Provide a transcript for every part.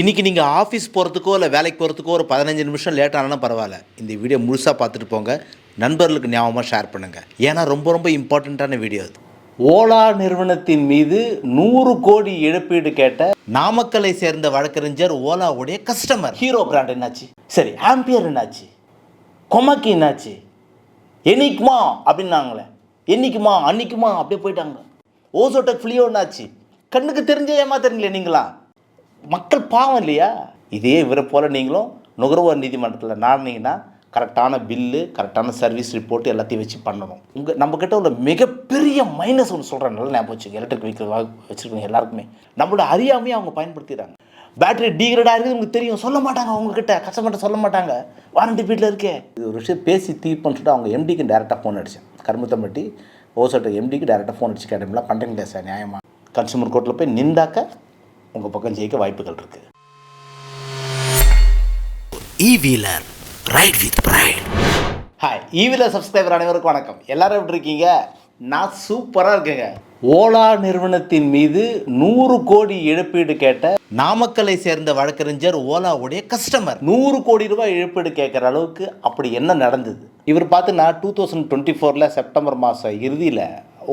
இன்றைக்கி நீங்கள் ஆஃபீஸ் போகிறதுக்கோ இல்லை வேலைக்கு போகிறதுக்கோ ஒரு பதினஞ்சு நிமிஷம் லேட் ஆனாலும் பரவாயில்ல. இந்த வீடியோ முழுசாக பார்த்துட்டு போங்க. நண்பர்களுக்கு ஞாபகமாக ஷேர் பண்ணுங்கள் ஏன்னா ரொம்ப ரொம்ப இம்பார்ட்டண்ட்டான வீடியோ அது ஓலா நிறுவனத்தின் மீது நூறு கோடி இழப்பீடு கேட்ட நாமக்கலை சேர்ந்த வழக்கறிஞர் ஓலாவுடைய கஸ்டமர் ஹீரோ பிராண்ட் என்னாச்சு? சரி ஆம்பியர் என்னாச்சு? கொமக்கி என்னாச்சு? என்னைக்குமா? அப்படின்னாங்களே. என்னைக்குமா? அன்னைக்குமா? அப்படியே போயிட்டாங்க. ஓசோடெக் ஃப்ளியோ என்னாச்சு? கண்ணுக்கு தெரிஞ்ச ஏமாத்துறீங்களே நீங்களா? மக்கள் பாவம் இல்லையா? இதே இவரை போல் நீங்களும் நுகர்வோர் நீதிமன்றத்தில் நாடினீங்கன்னா கரெக்டான பில்லு கரெக்டான சர்வீஸ் ரிப்போர்ட் எல்லாத்தையும் வச்சு பண்ணணும். உங்கள் நம்மக்கிட்ட உள்ள மிகப்பெரிய மைனஸ் ஒன்று சொல்கிறேன் நல்லா ஞாபகம் வச்சுக்கோங்க எலக்ட்ரிக் வெஹிக்கிள் வச்சுருக்கீங்க எல்லாருக்குமே. நம்மளோட அறியாமையே அவங்க பயன்படுத்திடுறாங்க. பேட்டரி டீக்ரேடாக இருக்குது உங்களுக்கு தெரியும். சொல்ல மாட்டாங்க அவங்கக்கிட்ட கஸ்டமர்கிட்ட சொல்ல மாட்டாங்க. வாரண்டி வீட்டில் இருக்கே. இது ஒரு விஷயம் பேசி தீர்ப்புன்னு சொல்லிட்டு அவங்க எம்டிக்கு டேரெக்டாக ஃபோன் அடித்தேன் கருமுத்தம்பட்டி ஓசட்டு எம்டிக்கு டேரெக்டாக ஃபோன் அடிச்சு கேட்டோம்ல பண்ணுறீங்களா சார் நியாயமாக கன்சூமர் கோர்ட்டில் போய் நின்றாக்க உங்கள் பக்கம் ஜெயிக்க வாய்ப்புகள் இருக்குது E-Wheeler. Ride with pride. Hi ஈவில subscriber அனைவருக்கும் வணக்கம். எல்லாரும் எப்படி இருக்கீங்க? நான் சூப்பராக இருக்கேங்க. ஓலா நிறுவனத்தின் மீது நூறு கோடி இழப்பீடு கேட்ட நாமக்கலை சேர்ந்த வழக்கறிஞர் ஓலாவுடைய கஸ்டமர் நூறு கோடி ரூபாய் இழப்பீடு கேட்குற அளவுக்கு அப்படி என்ன நடந்தது? இவர் பார்த்தீங்கன்னா டூ தௌசண்ட் டுவெண்ட்டி ஃபோரில் செப்டம்பர் மாதம் இறுதியில்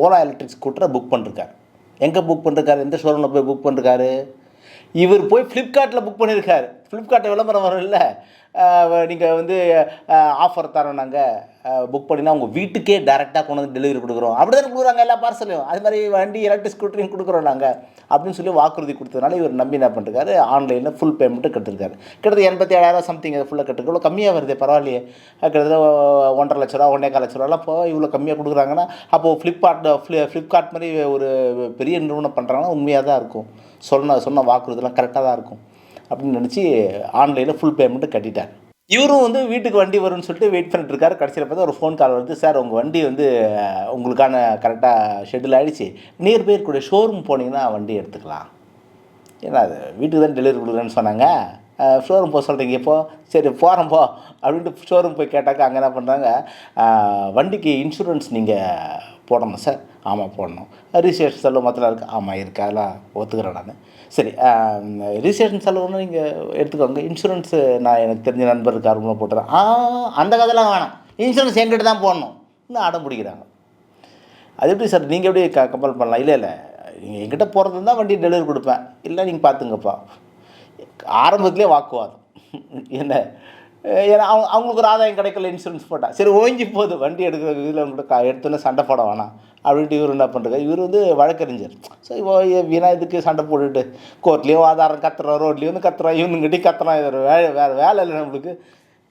ஓலா எலக்ட்ரிக் ஸ்கூட்டரை புக் பண்ணிருக்காரு. எங்கே புக் பண்ணிருக்காரு எந்த ஷோரூமில் போய் புக் பண்ணிருக்காரு இவர் போய் ஃப்ளிப்கார்ட்டில் புக் பண்ணியிருக்காரு ஃப்ளிப்கார்ட்டில் விளம்பரம் வரும் இல்லை நீங்கள் வந்து ஆஃபர் தரோம் நாங்கள் புக் பண்ணினா உங்கள் வீட்டுக்கே டேரெக்டாக கொண்டு வந்து டெலிவரி கொடுக்குறோம். அப்படி தான் கொடுக்குறாங்க எல்லா பார்சலையும் அது மாதிரி வண்டி எலக்ட்ரிக் ஸ்கூட்டரையும் கொடுக்குறோம் நாங்கள் அப்படின்னு சொல்லி வாக்குறுதி கொடுத்ததுனால இவர் நம்பி என்ன பண்ணிருக்காரு? ஆன்லைனில் ஃபுல் பேமெண்ட்டு கட்டிருக்காரு கிட்டத்தட்ட எண்பத்தி ஏழாயிரம் சம்திங் அது ஃபுல்லாக கட்டுருக்கு இவ்வளோ கம்மியாக வருது பரவாயில்லையே. கிட்டத்தட்ட ஒன்றரை லட்ச ரூபா ஒன்றே கால் லட்ச ரூபாலாம் இப்போ இவ்வளோ கம்மியாக கொடுக்குறாங்கன்னா அப்போது ஃப்ளிப்கார்ட் ஃப்ளி ஃப்ளிப்கார்ட் மாதிரி ஒரு பெரிய நிறுவனம் பண்ணுறாங்கன்னா உண்மையாக தான் இருக்கும். சொன்ன சொன்ன வாக்குறுதிலாம் கரெக்டாக தான் இருக்கும். அப்படின்னு நினச்சி ஆன்லைனில் ஃபுல் பேமெண்ட்டு கட்டிட்டார் இவரும் வந்து வீட்டுக்கு வண்டி வரும்னு சொல்லிட்டு வெயிட் பண்ணிட்டு இருக்காரு. கடைசியில் பார்த்தா ஒரு ஃபோன் கால் வருது. சார் உங்கள் வண்டி வந்து உங்களுக்கான கரெக்டாக ஷெட்யூல் ஆகிடுச்சு நியர்பை இருக்கக்கூடிய ஷோரூம் போனீங்கன்னா வண்டி எடுத்துக்கலாம். ஏன்னா அது வீட்டுக்கு தான் டெலிவரி கொடுக்குறேன்னு சொன்னாங்க. ஷோரூம் போக சொல்கிறீங்க இப்போது சரி போகிறோம் போ. அப்படின்ட்டு ஷோரூம் போய் கேட்டாக்க அங்கே என்ன பண்ணுறாங்க வண்டிக்கு இன்சூரன்ஸ் நீங்கள் போடணும் சார். ஆமாம் போடணும். ரிஜிஸ்ட்ரேஷன் செலவு மொத்தம் இருக்குது ஆமாம் இருக்குது அதெல்லாம் ஒத்துக்கிறேன் நான். சரி ரிஜிஸ்ட்ரேஷன் செலவுன்னு நீங்கள் எடுத்துக்கோங்க. இன்சூரன்ஸு நான் எனக்கு தெரிஞ்ச நண்பர் இருக்காரு போட்டுறேன். ஆ அந்த கதைலாம் வேணாம். இன்சூரன்ஸ் எங்கிட்ட தான் போடணும். இன்னும் அடம் பிடிக்கிறாங்க. அது எப்படி சார்? நீங்கள் எப்படி க கம்பல் பண்ணலாம்? இல்லை இல்லை. நீங்கள் எங்கிட்ட போகிறது தான் வண்டி டெலிவரி கொடுப்பேன். இல்லை நீங்கள் பார்த்துங்கப்பா. ஆரம்பத்துலேயே வாக்குவாதம். என்ன? ஏன்னா அவங்க அவங்களுக்கு ஒரு ஆதாயம் கிடைக்கல இன்சூரன்ஸ் போட்டால் சரி ஓங்கி போகுது. வண்டி எடுக்கிற இதில் உங்கள்கிட்ட எடுத்தோன்னே சண்டை போட வேணாம். அப்படின்ட்டு இவர் என்ன பண்ணுறாரு இவர் வந்து வழக்கறிஞர். ஸோ இப்போ வீணா இதுக்கு சண்டை போட்டுட்டு கோர்ட்லேயும் ஆதாரம் கத்துறோம் ரோட்லேயும் வந்து கத்துறோம் இவனுங்கிட்டி கத்துறான். இது வேலை வேறு வேலை இல்லை நம்மளுக்கு.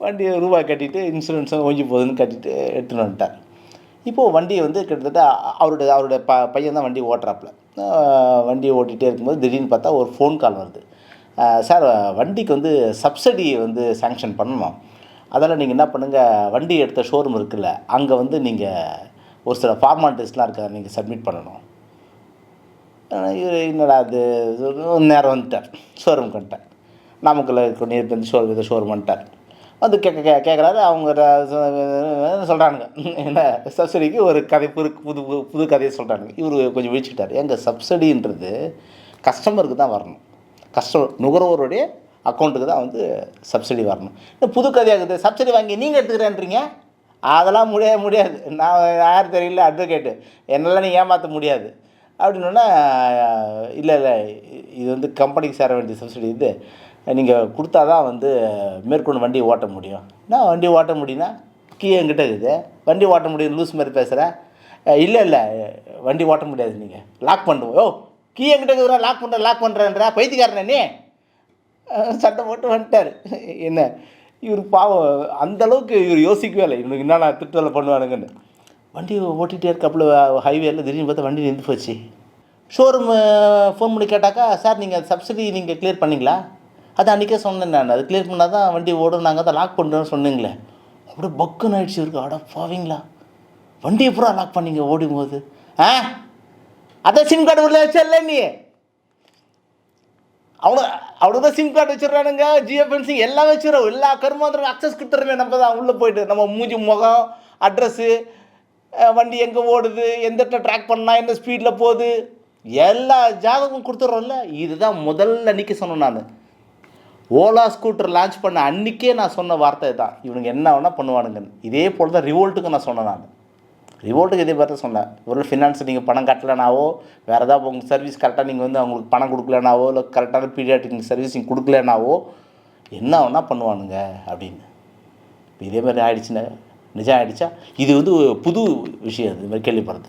வண்டியை ரூபாய் கட்டிட்டு இன்சூரன்ஸும் ஓஞ்சி போகுதுன்னு கட்டிட்டு எடுத்துன்னு வந்துட்டார். இப்போது வண்டியை வந்து கிட்டத்தட்ட அவருடைய அவருடைய ப பையன் தான் வண்டி ஓட்டுறாப்புல. வண்டியை ஓட்டிகிட்டே இருக்கும்போது திடீர்னு பார்த்தா ஒரு ஃபோன் கால் வருது. சார் வண்டிக்கு வந்து சப்சிடி வந்து சேங்ஷன் பண்ணணும். அதனால் நீங்கள் என்ன பண்ணுங்கள் வண்டி எடுத்த ஷோரூம் இருக்குல்ல அங்கே வந்து நீங்கள் ஒரு சில ஃபார்மாலிட்டிஸ்லாம் இருக்க நீங்கள் சப்மிட் பண்ணணும். என்னடா அது நேரம் வந்துட்டார் ஷோரூம் வந்துட்டார் நாமக்கல்ல இருக்கக்கூடிய இந்த ஷோரூம் இந்த ஷோரூம் வந்துட்டார். வந்து கேட்க கே கேட்குறாரு அவங்க சொல்கிறானுங்க என்ன சப்சிடிக்கு ஒரு கதை புது புது புது- புது கதையை சொல்கிறானுங்க இவர் கொஞ்சம் விழிச்சுக்கிட்டார். எங்கள் சப்சிடின்றது கஸ்டமருக்கு தான் வரணும். கஷ்ட நுகர்வோருடைய அக்கௌண்ட்டுக்கு தான் வந்து சப்சிடி வரணும். இந்த புது கதையாக இருக்குது. சப்சிடி வாங்கி நீங்கள் எடுத்துக்கிறேன்றீங்க? அதெல்லாம் முடிய முடியாது. நான் யார் தெரியல அட்வொகேட்டு என்னெல்லாம் நீ ஏமாற்ற முடியாது. அப்படின்னா இல்லை இல்லை இது வந்து கம்பெனிக்கு சேர வேண்டிய சப்சிடி இது. நீங்கள் கொடுத்தா தான் வந்து மேற்கொண்டு வண்டி ஓட்ட முடியும். நான் வண்டி ஓட்ட முடியும்னா கீ என்கிட்ட இருக்குது. வண்டி ஓட்ட முடியும் லூஸ் மாதிரி பேசுகிறேன் இல்லை இல்லை வண்டி ஓட்ட முடியாது நீங்கள் லாக் பண்ணுவோம் ஓ கீ என்கிட்ட இருக்குதுடா லாக் பண்ணுற லாக் பண்ணுறேன்றா பைத்தியக்காரனே நீ? சட்டை போட்டு வந்துட்டார். என்ன? இவர் பாவம் அந்த அளவுக்கு இவர் யோசிக்கவே இல்லை. இவனுக்கு என்னென்ன திட்டத்தில் பண்ணுவானுங்கன்னு. வண்டி ஓட்டிகிட்டே இருக்காப்புல ஹைவேல திடீர்னு பார்த்தா வண்டி நின்று போச்சு. ஷோரூம் ஃபோன் பண்ணி கேட்டாக்கா சார் நீங்கள் சப்சிடி நீங்கள் கிளியர் பண்ணிங்களா? அது அன்றைக்கே சொன்னேன் நான். அது கிளியர் பண்ணால் தான் வண்டி ஓடும் நாங்கள் தான் லாக் பண்ணுறோன்னு சொன்னீங்களே. அப்படியே பக்குன்னு ஆயிடுச்சு இருக்கு அட பாவீங்களா வண்டியை பூரா லாக் பண்ணிங்க? ஓடும் போது ஆ? அதான் சிம் கார்டு உள்ள வச்சல நீ. அவ்வளோ அவ்வளோதான் சிம் கார்டு வச்சிடுறானுங்க ஜியோ ஃபென்சிங் எல்லாம் வச்சிடறோம் எல்லா கருமாந்திரம் அக்சஸ் கொடுத்துருமே நம்ம தான் உள்ளே போயிட்டு. நம்ம மூஞ்சி முகம் அட்ரஸ்ஸு வண்டி எங்கே ஓடுது எந்த ட்ராக் பண்ணால் எந்த ஸ்பீடில் போகுது எல்லா ஜாதகமும் கொடுத்துட்றோம்ல. இதுதான் முதல்ல அன்றைக்கி சொன்னேன் நான். ஓலா ஸ்கூட்டர் லான்ச் பண்ண அன்றைக்கே நான் சொன்ன வார்த்தை தான் இவனுங்க என்ன வேணால் பண்ணுவானுங்கன்னு. இதே போல் தான் ரிவோல்ட்டுக்கு நான் சொன்னேன் நான். ரிவோல்ட்டுக்கு இதே பார்த்து சொன்னேன் ஒரு ஃபினான்ஸ் நீங்கள் பணம் கட்டலைனாவோ வேறு ஏதாவது உங்கள் சர்வீஸ் கரெக்டாக நீங்கள் வந்து அவங்களுக்கு பணம் கொடுக்கலனாவோ இல்லை கரெக்டான பீரியாட்டிக் சர்வீஸிங் கொடுக்கலனாவோ என்ன வேணால் பண்ணுவானுங்க அப்படின்னு. இதே மாதிரி ஆயிடுச்சுன்னா நிஜம் ஆகிடுச்சா இது வந்து புது விஷயம் இது மாதிரி கேள்விப்படுறது.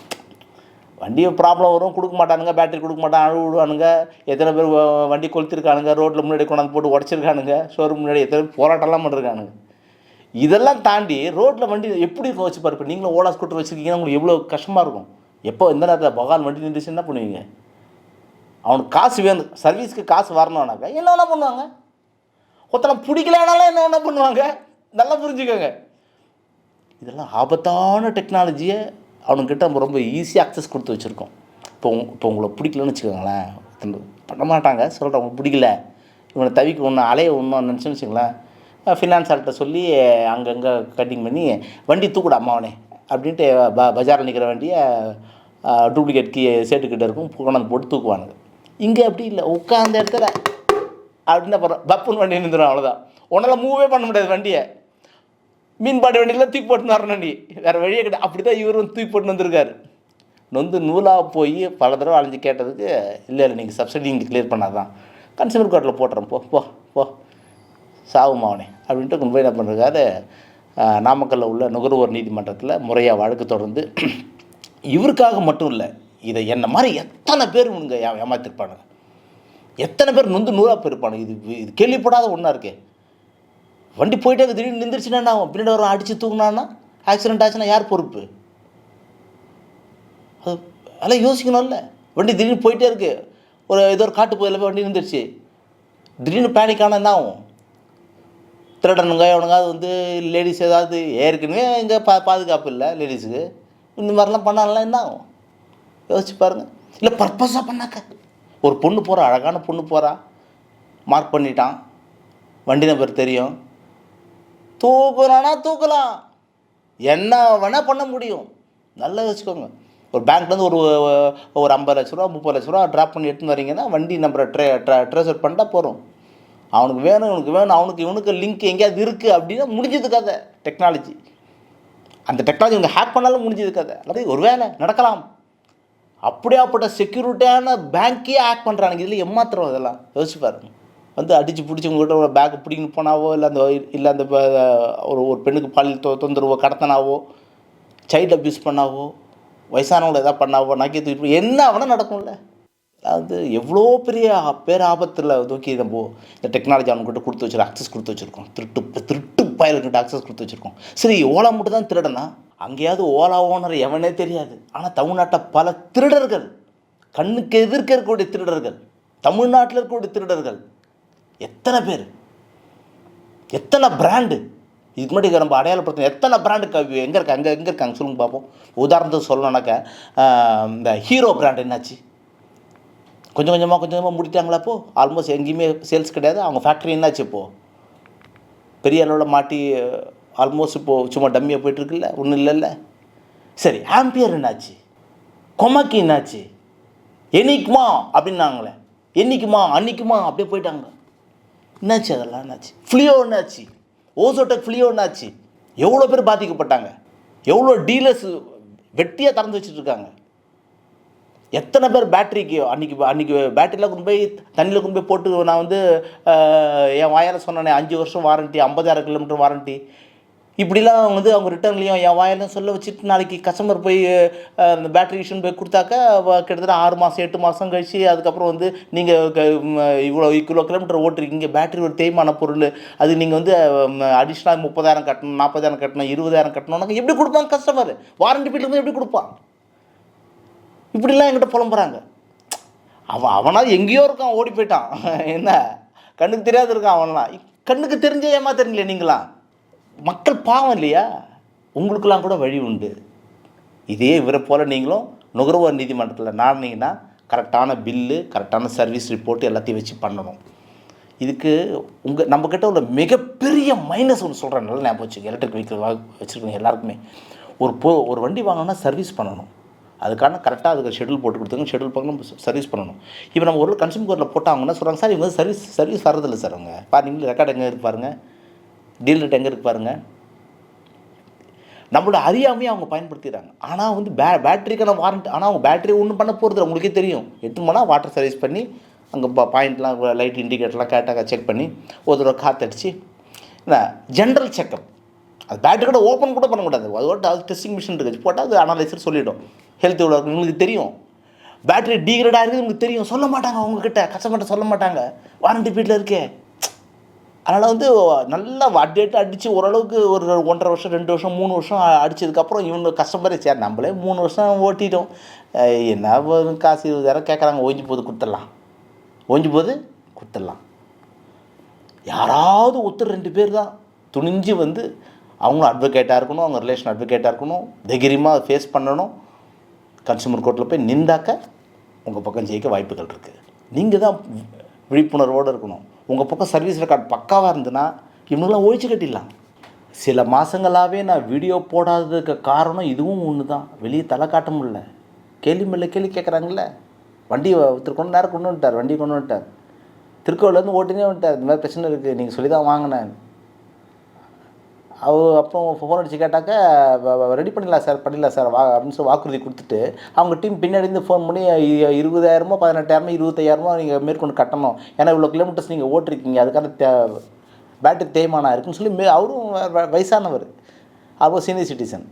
வண்டி ப்ராப்ளம் வரும் கொடுக்க மாட்டானுங்க பேட்டரி கொடுக்க மாட்டான் அழுவு விடுவானுங்க. எத்தனை பேர் வண்டி கொளுத்திருக்கானுங்க ரோட்டில் முன்னாடி கொண்டாந்து போட்டு உடச்சிருக்கானுங்க ஷோரூம் முன்னாடி எத்தனை பேர் போராட்டம்லாம் பண்ணிருக்கானுங்க. இதெல்லாம் தாண்டி ரோட்டில் வண்டி எப்படி இருக்கும் வச்சு பாரு. நீங்களும் ஓலா ஸ்கூட்டர் வச்சுருக்கீங்கன்னா உங்களுக்கு எவ்வளோ கஷ்டமாக இருக்கும். எப்போ எந்த நேரத்தில் பகவான் வண்டி நின்றுச்சு என்ன பண்ணுவீங்க? அவனுக்கு காசு வேணும். சர்வீஸ்க்கு காசு வரணும்னாக்கா என்ன வேணால் பண்ணுவாங்க. ஒருத்தனை பிடிக்கலனாலும் என்ன வேணால் பண்ணுவாங்க. நல்லா புரிஞ்சுக்கோங்க. இதெல்லாம் ஆபத்தான டெக்னாலஜியை அவனுக்கிட்ட நம்ம ரொம்ப ஈஸியாக அக்சஸ் கொடுத்து வச்சுருக்கோம். இப்போ இப்போ உங்களை பிடிக்கலன்னு வச்சுக்கோங்களேன். பண்ண மாட்டாங்க. சொல்கிறேன் உங்களுக்கு பிடிக்கல. இவனை தவிக்க ஒன்று அலைய ஒன்று நினச்சேன்னு வச்சுங்களேன் ஃபினான்ஸ் ஆள்கிட்ட சொல்லி அங்கங்கே கட்டிங் பண்ணி வண்டி தூக்குடா அம்மாவனே அப்படின்ட்டு ப பஜாரில் நிற்கிற வண்டியை டூப்ளிகேட் கீ சேட்டுக்கிட்ட இருக்கும் கொண்டாந்து போட்டு தூக்குவானுங்க. இங்கே அப்படி இல்லை உட்காந்த இடத்துல அப்படின்னு அப்புறம் பப்புன்னு வண்டி நின்றுடும் அவ்வளோதான் உன்னால் மூவே பண்ண முடியாது வண்டியை. மீன்பாடு வண்டியில் தூக்கி போட்டுன்னு வரணும் வண்டி. வேறு வழியே கிடையாது. அப்படி தான் இவரும் தூக்கி போட்டு வந்திருக்காரு. நொந்து நூலாக போய் பல தடவை அலைஞ்சு கேட்டதுக்கு இல்லை இல்லை நீங்கள் சப்சிடி இங்கே கிளியர் பண்ணாதான். கன்சியூமர் கோர்ட்டில் போட்டுறேன் போ போ போ. சாவுமாவனே அப்படின்ட்டு கொண்டு போய் என்ன பண்ணிருக்காரு நாமக்கல்லில் உள்ள நுகர்வோர் நீதிமன்றத்தில் முறையாக வழக்கு தொடர்ந்து இவருக்காக மட்டும் இல்லை இதை என்ன மாதிரி எத்தனை பேர் இவனுங்க ஏமாத்திருப்பானுங்க? எத்தனை பேர் நொந்து நூறாக போயிருப்பானுங்க? இது இது கேள்விப்படாத ஒன்றா இருக்கே. வண்டி போயிட்டே திடீர்னு நிந்திரிச்சுன்னா என்ன ஆகும்? பின்னாடி வர அடித்து தூங்கினான்னா ஆக்சிடென்ட் ஆச்சுன்னா யார் பொறுப்பு? அது அதெல்லாம் யோசிக்கணும்ல. வண்டி திடீர்னு போயிட்டே இருக்கு. ஒரு ஏதோ ஒரு காட்டு போயில போய் வண்டி நின்றுச்சு திடீர்னு பேனிக் ஆனால் என்ன ஆகும்? திருடனுங்க எவனுங்காவது வந்து லேடிஸ் ஏதாவது ஏற்கனவே இங்கே பா பாதுகாப்பு இல்லை லேடிஸுக்கு இந்த மாதிரிலாம் பண்ணாலாம் என்ன ஆகும்? யோசிச்சு பாருங்கள் இல்லை பர்பஸாக பண்ணாக்க. ஒரு பொண்ணு போகிறா அழகான பொண்ணு போகிறா மார்க் பண்ணிட்டான். வண்டி நம்பர் தெரியும். தூக்குறானா தூக்கலாம். என்ன வேணால் பண்ண முடியும். நல்லா யோசிச்சுக்கோங்க. ஒரு பேங்க்லேருந்து ஒரு ஒரு ஐம்பது லட்ச ரூபா முப்பது லட்ச ரூபா ட்ராப் பண்ணி எடுத்துன்னு வரீங்கன்னா வண்டி நம்பரை ட்ரே ட்ரா ட்ரேஸ்அவுட் பண்ணிட்டா போகிறோம் அவனுக்கு வேணும் இவனுக்கு வேணும் அவனுக்கு இவனுக்கு லிங்க் எங்கேயாவது இருக்குது அப்படின்னா முடிஞ்சது கதை டெக்னாலஜி அந்த டெக்னாலஜி இவங்க ஹேக் பண்ணாலும் முடிஞ்சது கதை அல்லது ஒரு வேலை நடக்கலாம். அப்படியாப்பட்ட செக்யூரிட்டியான பேங்க்கே ஹேக் பண்ணுறானுங்க இதில் ஏமாத்துறோம் இதெல்லாம். யோசிச்சு பாருங்க. வந்து அடித்து பிடிச்சி உங்கள்கிட்ட ஒரு பேக்கை பிடிக்கின்னு போனாவோ இல்லை அந்த இல்லை அந்த ஒரு ஒரு பெண்ணுக்கு பாலியல் தொ தொந்தரவோ கடத்தினாவோ சைல்டு அப்யூஸ் பண்ணாவோ வயசானவங்களை எதாவது பண்ணாவோ நக்கி தூக்கி என்ன வேணால் நடக்கும்ல. அது எவ்வளோ பெரிய பேர் ஆபத்தில் நோக்கி நம்ம இந்த டெக்னாலஜி அவனுக்கிட்ட கொடுத்து வச்சிருக்கோம் ஆக்சஸ் கொடுத்து வச்சுருக்கோம். திருட்டு திருட்டு பயலுக்கிட்ட அக்சஸ் கொடுத்து வச்சுருக்கோம். சரி ஓலா மட்டும் தான் திருடனா? அங்கேயாவது ஓலா ஓனர் எவனே தெரியாது. ஆனால் தமிழ்நாட்டில் பல திருடர்கள் கண்ணுக்கு எதிர்க்க இருக்கக்கூடிய திருடர்கள் தமிழ்நாட்டில் இருக்கக்கூடிய திருடர்கள் எத்தனை பேர்? எத்தனை பிராண்டு இதுக்கு முன்னாடி நம்ம அடையாளப்படுத்தணும் எத்தனை பிராண்டு கவி எங்கே இருக்கு அங்கே எங்கே இருக்காங்க? சொல்லுங்க பார்ப்போம் உதாரணத்துக்கு சொல்லணுன்னாக்கா இந்த ஹீரோ பிராண்ட் என்னாச்சு? கொஞ்சம் கொஞ்சமாக கொஞ்சம் கொஞ்சமாக முடித்தாங்களா அப்போது ஆல்மோஸ்ட் எங்கேயுமே சேல்ஸ் கிடையாது. அவங்க ஃபேக்ட்ரி என்னாச்சு இப்போது பெரிய அளவில் மாட்டி ஆல்மோஸ்ட் இப்போது சும்மா டம்மியாக போயிட்டுருக்குல்ல? ஒன்றும் இல்லைல்ல? சரி ஆம்பியர் என்னாச்சு? கொமக்கி என்னாச்சு? என்னைக்குமா? அப்படின்னாங்களே. என்னைக்குமா? அன்னைக்குமா? அப்படியே போயிட்டாங்க. என்னாச்சு அதெல்லாம் என்னாச்சு? ஃப்ளியோ என்னாச்சு? ஓசோட்டக் ஃப்ளியோ என்னாச்சு? எவ்வளோ பேர் பாதிக்கப்பட்டாங்க? எவ்வளோ டீலர்ஸ் வெட்டியாக திறந்து வச்சுட்ருக்காங்க எத்தனை பேர் பேட்டரிக்கு அன்றைக்கி அன்றைக்கி பேட்டரியில் கொண்டு போய் தண்ணியில் கொண்டு போய் போட்டு நான் வந்து என் வாயால் சொன்னேனே அஞ்சு வருஷம் வாரண்ட்டி ஐம்பதாயிரம் கிலோமீட்டர் வாரண்ட்டி இப்படிலாம் வந்து அவங்க ரிட்டர்ன்லேயும் என் வாயிலும் சொல்ல வச்சுட்டு நாளைக்கு கஸ்டமர் போய் அந்த பேட்டரி இஷ்யூன் போய் கொடுத்தாக்கா கிட்டத்தட்ட ஆறு மாதம் எட்டு மாதம் கழிச்சு அதுக்கப்புறம் வந்து நீங்கள் இவ்வளோ இவ்வளோ கிலோமீட்டர் ஓட்டுருக்கீங்க பேட்டரி ஒரு தேய்மான பொருள். அது நீங்கள் வந்து அடிஷ்னலாக முப்பதாயிரம் கட்டணும் நாற்பதாயிரம் கட்டணும் இருபதாயிரம் கட்டணும்னாக்க எப்படி கொடுப்பாங்க கஸ்டமர் வாரண்டி பீட்டில் எப்படி கொடுப்பான்? இப்படிலாம் என்கிட்ட புலம்புறாங்க. அவன் அவனாவது எங்கேயோ இருக்கான் ஓடி போயிட்டான். என்ன? கண்ணுக்கு தெரியாது இருக்கான் அவன்லாம். கண்ணுக்கு தெரிஞ்ச ஏமா தெரியல நீங்களாம் மக்கள் பாவம் இல்லையா? உங்களுக்கெல்லாம் கூட வழி உண்டு. இதே இவரை போல் நீங்களும் நுகர்வோர் நீதிமன்றத்தில் நாடினீங்கன்னா கரெக்டான பில்லு கரெக்டான சர்வீஸ் ரிப்போர்ட் எல்லாத்தையும் வச்சு பண்ணணும். இதுக்கு உங்கள் நம்மக்கிட்ட உள்ள மிகப்பெரிய மைனஸ் ஒன்று சொல்கிறேன் நல்லா ஞாபகம் வச்சுக்கோங்க எலக்ட்ரிக் வெஹிக்கிள் வா எல்லாருக்குமே. ஒரு போ ஒரு வண்டி வாங்கணும்னா சர்வீஸ் பண்ணணும். அதுக்கான கரெக்டாக அதுக்கு ஷெடியூல் போட்டு கொடுத்துங்க ஷெடியூல் பண்ணி நம்ம சர்வீஸ் பண்ணணும். இப்போ நம்ம ஒரு கன்சியூமர் கோர்ட்டில் போட்டாங்கன்னா சொல்கிறாங்க சார் இவங்க சர்வீஸ் சர்வீஸ் வரதில்லை சார் அவங்க. பாருங்க ரெக்கார்ட் எங்கே இருக்கு பாருங்கள் டீல் ரேட் எங்கே இருக்கு பாருங்கள் நம்மளோட அறியாமையை அவங்க பயன்படுத்திடுறாங்க ஆனால் வந்து பே பேட்டரிக்கான வாரண்ட் ஆனால் அவங்க பேட்டரி ஒன்றும் பண்ண போகிறது உங்களுக்கே தெரியும். எட்டு மணி வாட்டர் சர்வீஸ் பண்ணி அங்கே பாயிண்ட்லாம் லைட் இண்டிகேட்டர்லாம் கேட்டாங்க செக் பண்ணி ஒரு தடவை காத்தடிச்சு என்ன ஜென்ரல் செக்கப் அது பேட்டரி கூட ஓப்பன் கூட பண்ணக்கூடாது அதோட அது டெஸ்டிங் மிஷின் இருக்குது போட்டால் அது அனலைசர் சொல்லிவிடும் ஹெல்த் இவ்வளோ இருக்கு உங்களுக்கு தெரியும். பேட்டரி டீக்ரேடாக இருக்குது உங்களுக்கு தெரியும். சொல்ல மாட்டாங்க அவங்கக்கிட்ட கஸ்டமர்கிட்ட சொல்ல மாட்டாங்க. வாரண்டி பீரியடில் இருக்கே. அதனால் வந்து நல்லா அப்டேட் அடித்து ஓரளவுக்கு ஒரு ஒன்றரை வருஷம் ரெண்டு வருஷம் மூணு வருஷம் அடிச்சதுக்கப்புறம் இவங்க கஸ்டமரே சரி நம்மளே மூணு வருஷம் ஓட்டிட்டோம். என்ன வரும் காசு இருபதாயிரம் கேட்குறாங்க ஓஞ்சி போது கொடுத்துடலாம். ஓஞ்சி போது கொடுத்துடலாம். யாராவது ஒருத்தர் ரெண்டு பேர் தான். துணிஞ்சு வந்து அவங்களும் அட்வொகேட்டாக இருக்கணும் அவங்க ரிலேஷன் அட்வொகேட்டாக இருக்கணும். தைரியமாக ஃபேஸ் பண்ணணும். கன்சூமர் கோர்ட்டில் போய் நின்றாக்க உங்கள் பக்கம் ஜெயிக்க வாய்ப்புகள் இருக்குது நீங்கள் தான் விழிப்புணர்வோடு இருக்கணும். உங்கள் பக்கம் சர்வீஸ் ரெக்கார்ட் பக்காவாக இருந்துன்னா இவங்களாம் ஒழிச்சு கட்டிடலாம். சில மாதங்களாகவே நான் வீடியோ போடாததுக்கு காரணம் இதுவும் ஒன்று தான் வெளியே தலை காட்ட முடில கேள்வி மேலே கேள்வி கேட்குறாங்கல்ல வண்டி ஒருத்தர் கொண்டு நேரம் கொண்டு வந்துட்டார். வண்டி கொண்டு வந்துட்டார். திருக்கோவிலேருந்து ஓட்டினே வந்துட்டார். இந்த மாதிரி பிரச்சனை இருக்குது நீங்கள் சொல்லி தான் வாங்கினேன். அவர் அப்புறம் ஃபோன் அடித்து கேட்டாக்க ரெடி பண்ணிடலாம் சார் பண்ணிடலாம் சார் வா அப்படின்னு சொல்லி வாக்குறுதி கொடுத்துட்டு அவங்க டீம் பின்னாடி இருந்து ஃபோன் பண்ணி இருபதாயிரமோ பதினெட்டாயிரமோ இருபத்தையாயிரமோ நீங்கள் மேற்கொண்டு கட்டணும். ஏன்னா இவ்வளோ கிலோமீட்டர்ஸ் நீங்கள் ஓட்டிருக்கீங்க அதுக்கான தே பேட்டரி தேய்மானம் இருக்குன்னு சொல்லி மே அவரும் வ- வ- வயசானவர். அவர் சீனியர் சிட்டிசன்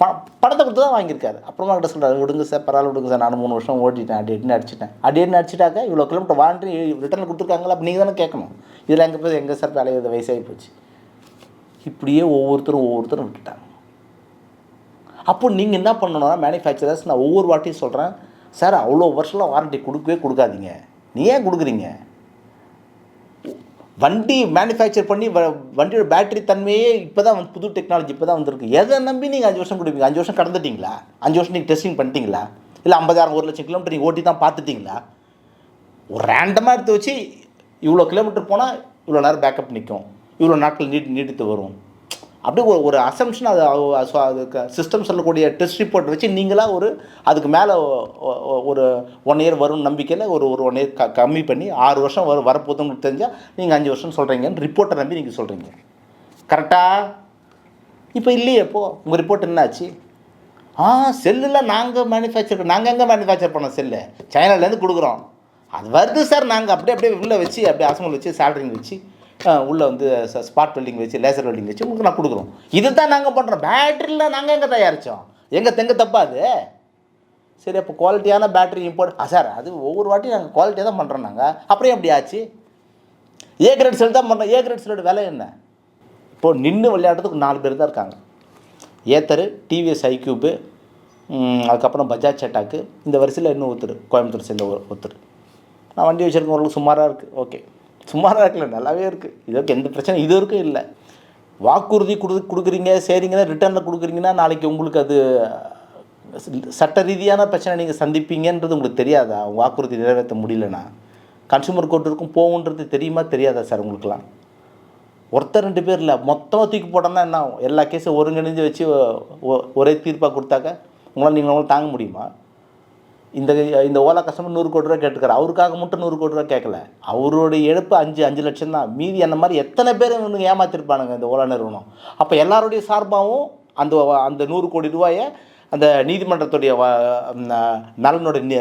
ப பணத்தை கொடுத்து தான் வாங்கியிருக்காரு. அப்புறமா கிட்ட சொல்கிறாரு விடுங்க சார் பரவாயில்ல விடுங்க சார் நான் மூணு வருஷம் ஓட்டிட்டேன் அடின்னு அடிச்சிட்டேன். அடின்னு அடிச்சிட்டாக்க இவ்வளோ கிலோமீட்டர் வாண்டி ரிட்டர்ன் கொடுத்துருக்காங்களா? அப்போ நீங்கள் தானே கேட்கணும். இதில் எங்கே போய் எங்கே சார் வேலையை வயசாகி போச்சு. இப்படியே ஒவ்வொருத்தரும் ஒவ்வொருத்தரும் விட்டுட்டாங்க அப்போ நீங்கள் என்ன பண்ணணும்னா மேனுஃபேக்சரர்ஸ் நான் ஒவ்வொரு வாட்டியும் சொல்கிறேன் சார் அவ்வளோ வருஷம்லாம் வாரண்டி கொடுக்கவே கொடுக்காதீங்க. நீ ஏன் கொடுக்குறீங்க? வண்டி மேனுஃபேக்சர் பண்ணி வ- வண்டியோட பேட்டரி தன்மையே இப்போ தான் வந்து புது டெக்னாலஜி இப்போ தான் வந்திருக்கு. எதை நம்பி நீங்கள் அஞ்சு வருஷம் கொடுப்பீங்க? அஞ்சு வருஷம் கடந்துட்டீங்களா? அஞ்சு வருஷம் நீங்கள் டெஸ்டிங் பண்ணிட்டீங்களா? இல்லை ஐம்பதாயிரம் ஒரு லட்சம் கிலோமீட்டர் நீங்கள் ஓட்டி தான் பார்த்துட்டிங்களா? ஒரு ரேண்டமாக எடுத்து வச்சு இவ்வளோ கிலோமீட்டர் போனால் இவ்வளோ நேரம் பேக்கப் நிற்கும் இவ்வளோ நாட்கள் நீட் நீடித்து வரும். அப்படியே ஒரு ஒரு அசம்ஷன் அது அதுக்கு சிஸ்டம் சொல்லக்கூடிய டெஸ்ட் ரிப்போர்ட் வச்சு நீங்களாக ஒரு அதுக்கு மேலே ஒரு ஒன் இயர் வரும் நம்பிக்கையில் ஒரு ஒரு ஒன் இயர் க கம்மி பண்ணி ஆறு வருஷம் வரும் வரப்போதும் உங்களுக்கு தெரிஞ்சால் நீங்கள் அஞ்சு வருஷம் சொல்கிறீங்கன்னு ரிப்போர்ட்டை நம்பி நீங்கள் சொல்கிறீங்க கரெக்டாக இப்போ இல்லையே இப்போ. உங்கள் ரிப்போர்ட் என்னாச்சு? ஆ செல்லில் நாங்கள் மேனுஃபேக்சர் நாங்கள் எங்கே மேனுஃபேக்சர் பண்ணோம் செல்லு சைனாலேருந்து கொடுக்குறோம். அது வருது சார் நாங்கள் அப்படியே அப்படியே உள்ளே வச்சு அப்படியே அசம்பிள் வச்சு சேலரிங் வச்சு உள்ளே வந்து ஸ்பாட் வெல்டிங் வச்சு லேசர் வெல்டிங் வச்சு உங்களுக்கு நான் கொடுக்குறோம். இது தான் நாங்கள் பண்ணுறோம் பேட்டரியில் நாங்கள் எங்கே தயாரித்தோம் எங்கே தெங்க தப்பாது சரி அப்போ குவாலிட்டியான பேட்டரி இம்போர்ட் ஆ சார் அது ஒவ்வொரு வாட்டியும் நாங்கள் குவாலிட்டியாக தான் பண்ணுறோம் நாங்கள் அப்புறம் எப்படி ஆச்சு? ஏ கிரேட் செல் தான் பண்ணுறோம் ஏ கிரேட் செல்லோட விலை என்ன? இப்போது நின்று விளையாடுறதுக்கு நாலு பேர் தான் இருக்காங்க. ஏத்தர் டிவிஎஸ் ஐக்யூபு அதுக்கப்புறம் பஜாஜ் சட்டாக்கு இந்த வரிசையில் இன்னும் ஒருத்தர் கோயம்புத்தூர் சேர்ந்த ஒரு ஒருத்தர். நான் வண்டி வச்சுருக்கேன் ஓரளவுக்கு சுமாராக இருக்குது ஓகே சும்மா தான் இருக்கல நல்லாவே இருக்குது இதுக்கு எந்த பிரச்சனை இது வரைக்கும் இல்லை. வாக்குறுதி கொடு கொடுக்குறீங்க சரிங்கன்னா ரிட்டர்னில் கொடுக்குறீங்கன்னா நாளைக்கு உங்களுக்கு அது சட்ட ரீதியான பிரச்சனை நீங்கள் சந்திப்பீங்கன்றது உங்களுக்கு தெரியாதா? வாக்குறுதி நிறைவேற்ற முடியலனா கன்சூமர் கோர்ட்டுக்கும் போகுன்றது தெரியுமா தெரியாதா சார் உங்களுக்குலாம் ஒருத்தர் ரெண்டு பேர் இல்லை மொத்தமாக தூக்கி போட்டோம்னா என்ன ஆகும்? எல்லா கேஸும் ஒருங்கிணைஞ்சு வச்சு ஒரே தீர்ப்பாக கொடுத்தாக்க உங்களால் நீங்கள் உங்களால் தாங்க முடியுமா? இந்த இந்த ஓலா கஸ்டமர் நூறு கோடி ரூபா கேட்டுக்கிறார் அவருக்காக மட்டும் நூறு கோடி ரூபா கேட்கல அவருடைய இழப்பு அஞ்சு அஞ்சு லட்சம் தான். மீதி அந்த மாதிரி எத்தனை பேர் இவனுக்கு ஏமாத்திருப்பானுங்க இந்த ஓலா நிறுவனம். அப்போ எல்லாருடைய சார்பாகவும் அந்த அந்த நூறு கோடி ரூபாயை அந்த நீதிமன்றத்துடைய நலனோட நி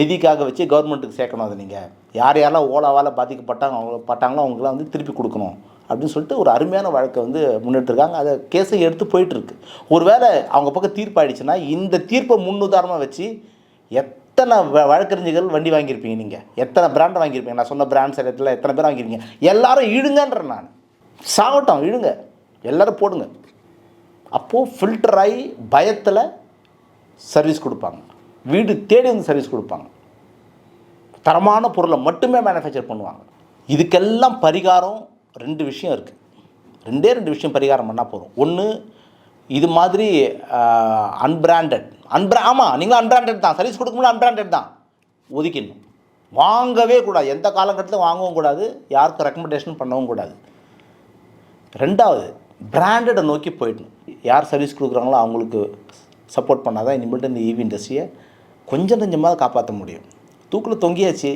நிதிக்காக வச்சு கவர்மெண்ட்டுக்கு சேர்க்கணும் அதை நீங்கள் யார் யாரெல்லாம் ஓலாவால் பாதிக்கப்பட்டாங்க அவங்க பட்டாங்களோ அவங்களாம் வந்து திருப்பி கொடுக்கணும். அப்படின்னு சொல்லிட்டு ஒரு அருமையான வழக்கை வந்து முன்னெடுத்திருக்காங்க அதை கேஸை எடுத்து போயிட்டுருக்கு. ஒருவேளை அவங்க பக்கம் தீர்ப்பாயிடுச்சுன்னா இந்த தீர்ப்பை முன்னுதாரணமாக வச்சு எத்தனை வ- வழக்கறிஞர்கள் வண்டி வாங்கியிருப்பீங்க நீங்கள் எத்தனை பிராண்டை வாங்கியிருப்பீங்க? நான் சொன்ன பிராண்ட் இடத்துல எத்தனை பேர் வாங்கியிருப்பீங்க எல்லாரும் இழுங்கன்றேன் நான். சாகட்டும் இழுங்க எல்லோரும் போடுங்க. அப்போது ஃபில்டர் ஆகி பயத்தில் சர்வீஸ் கொடுப்பாங்க. வீடு தேடி வந்து சர்வீஸ் கொடுப்பாங்க. தரமான பொருளை மட்டுமே மேனுஃபேக்சர் பண்ணுவாங்க. இதுக்கெல்லாம் பரிகாரம் ரெண்டு விஷயம் இருக்குது ரெண்டே ரெண்டு விஷயம் பரிகாரம் பண்ணால் போதும். ஒன்று இது மாதிரி அன்பிராண்டட் அன்பிரா ஆமாம் நீங்களும் அன்பிராண்டட் தான். சர்வீஸ் கொடுக்கும்போது அன்பிராண்டட் தான். ஒதுக்கிடணும். வாங்கவே கூடாது. எந்த காலகட்டத்திலும் வாங்கவும் கூடாது. யாருக்கும் ரெக்கமெண்டேஷன் பண்ணவும் கூடாது. ரெண்டாவது பிராண்டடை நோக்கி போயிடணும். யார் சர்வீஸ் கொடுக்குறாங்களோ அவங்களுக்கு சப்போர்ட் பண்ணால் தான் இனிமேல்ட்டு இந்த ஈவி இண்டஸ்ட்ரியை கொஞ்சம் கொஞ்சமாக காப்பாற்ற முடியும். தூக்கில் தொங்கியாச்சு.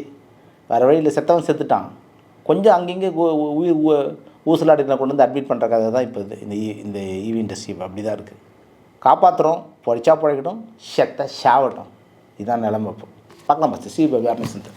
வேறு வழியில் செத்தவன் செத்துட்டான். கொஞ்சம் அங்கங்கே உயிர் ஊ- கொண்டு வந்து அட்மிட் பண்ணுற கதை தான் இப்போ இது. இந்த e- இந்த ஈவி இண்டஸ்ட்ரி அப்படி தான் இருக்குது காப்பாற்றுறோம் பொழைச்சா பிழைக்கட்டும் செத்த சாவட்டும் இதுதான் நிலமை இப்போ. பார்க்கலாம் பஸ்ட்டு சி அவேர்னஸ் சென்டர்